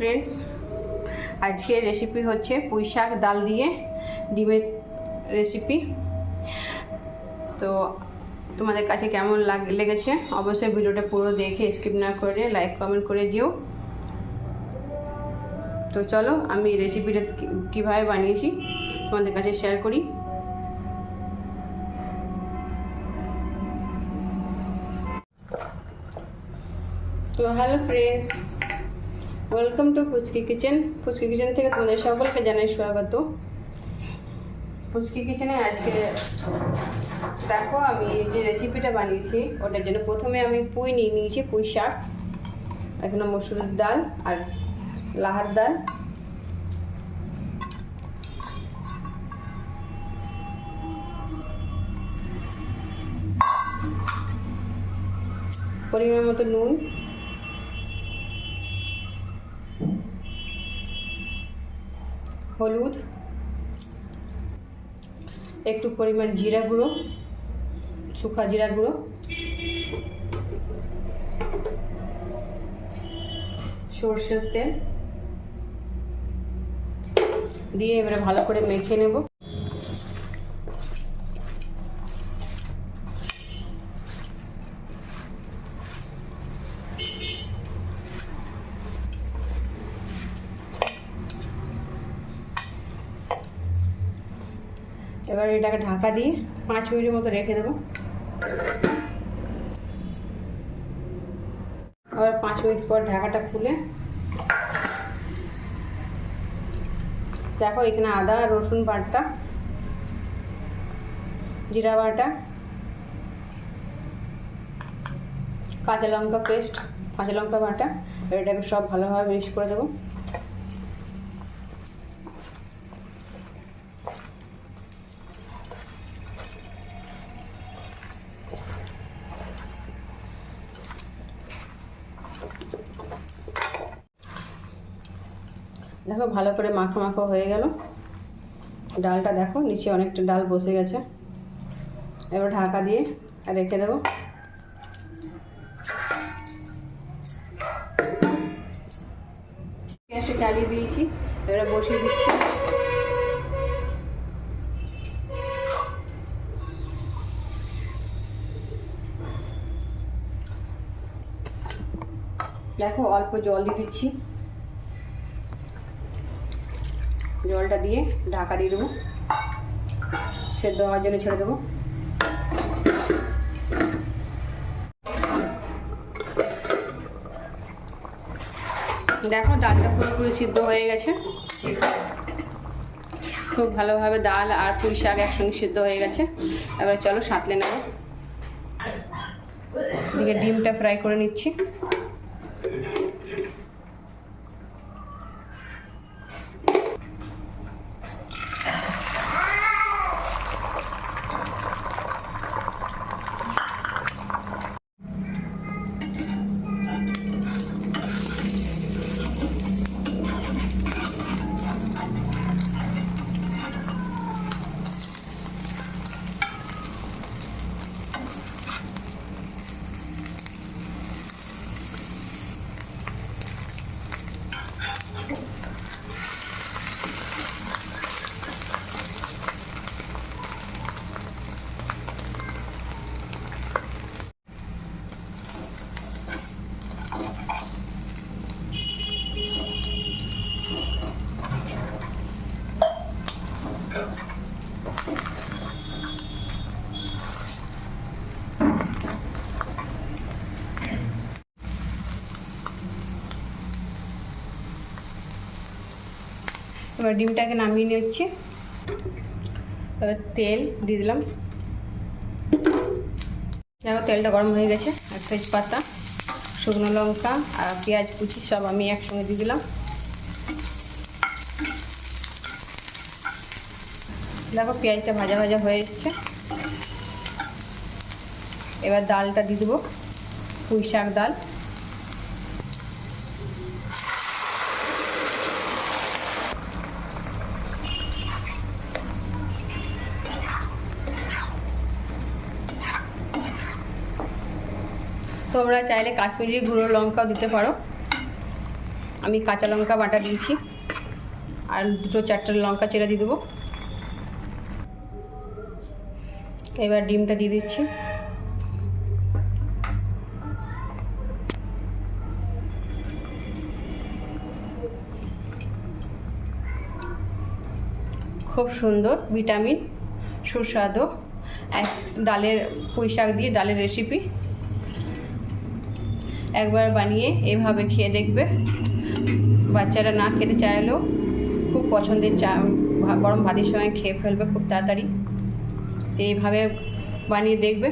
Friends আজকের recipe হচ্ছে পুঁই শাক ডাল দিয়ে ডিমের রেসিপি তো তোমাদের কাছে কেমন লাগ লেগেছে? অবশ্যই ভিডিওটা পুরো দেখে স্কিপ না করে লাইক কমেন্ট করে যেও তো চলো, আমি রেসিপিটা কীভাবে বানিয়েছি তোমাদের কাছে শেয়ার করি। তো hello friends welcome to Fuchki kitchen Fuchki kitchen থেকে তোমাদের সকলকে জানাই স্বাগত। ফুচকি কিচেনে আজকে দেখো আমি যে রেসিপিটা বানিয়েছি, ওটার জন্য প্রথমে আমি পুঁই নিয়ে নিয়েছি, পুঁই শাক এখানে মসুরের ডাল আর লাহার ডাল। পরিমাণ মতো নুন হলুদ, একটু পরিমাণ জিরা গুঁড়ো শুকা জিরা গুঁড়ো, সর্ষের তেল দিয়ে এবারে ভালো করে মেখে নেব। এবার এটাকে ঢাকা দিয়ে পাঁচ মিনিটের মতো রেখে দেবো। আবার পাঁচ মিনিট পর ঢাকাটা খুলে। দেখো এখানে আদা, রসুন বাটা, জিরা বাটা, কাঁচা লঙ্কা পেস্ট কাঁচা লঙ্কা বাটা এটাকে সব ভালোভাবে মিক্স করে দেবো। দেখো ভালো করে মাখো মাখো হয়ে গেল। ডালটা দেখো, নিচে অনেকটা ডাল বসে গেছে। এবার ঢাকা দিয়ে রেখে দেবো। গ্যাসটা চালিয়ে দিয়েছি, এবারে বসিয়ে দিচ্ছি। দেখো অল্প জল দিয়ে দিচ্ছি। জলটা দিয়ে ঢাকা দিয়ে দেবো। সেদ্ধ হওয়ার জন্য ছেড়ে দেবো। দেখো ডালটা পুরোপুরি সিদ্ধ হয়ে গেছে। খুব ভালোভাবে ডাল আর পুঁই শাক একসঙ্গে সিদ্ধ হয়ে গেছে। এবার চলো সাঁতলে নেব। দিকে ডিমটা ফ্রাই করে নিচ্ছি। এবার ডিমটাকে নামিয়ে নিচ্ছি। এবার তেল দিয়ে দিলাম। দেখো তেলটা গরম হয়ে গেছে। আর তেজপাতা, শুকনো লঙ্কা আর পেঁয়াজ কুচি সব আমি একসঙ্গে দিয়ে দিলাম। দেখো পেঁয়াজটা ভাজা ভাজা হয়ে এসছে। এবার ডালটা দিয়ে দেবো পুঁই শাক ডাল। তোমরা চাইলে কাশ্মীরি গুঁড়ো লঙ্কাও দিতে পারো। আমি কাঁচা লঙ্কা বাটা দিয়েছি। আর দুটো চারটে লঙ্কা চেরা দিয়ে দেবো। এবার ডিমটা দিয়ে দিচ্ছি। খুব সুন্দর ভিটামিন, সুস্বাদু। এক ডালের পুঁই শাক দিয়ে ডালের রেসিপি একবার বানিয়ে এভাবে খেয়ে দেখবে। বাচ্চারা না খেতে চাইলেও খুব পছন্দের চা, গরম ভাতের সঙ্গে খেয়ে ফেলবে খুব তাড়াতাড়ি। তো এইভাবে বানিয়ে দেখবে।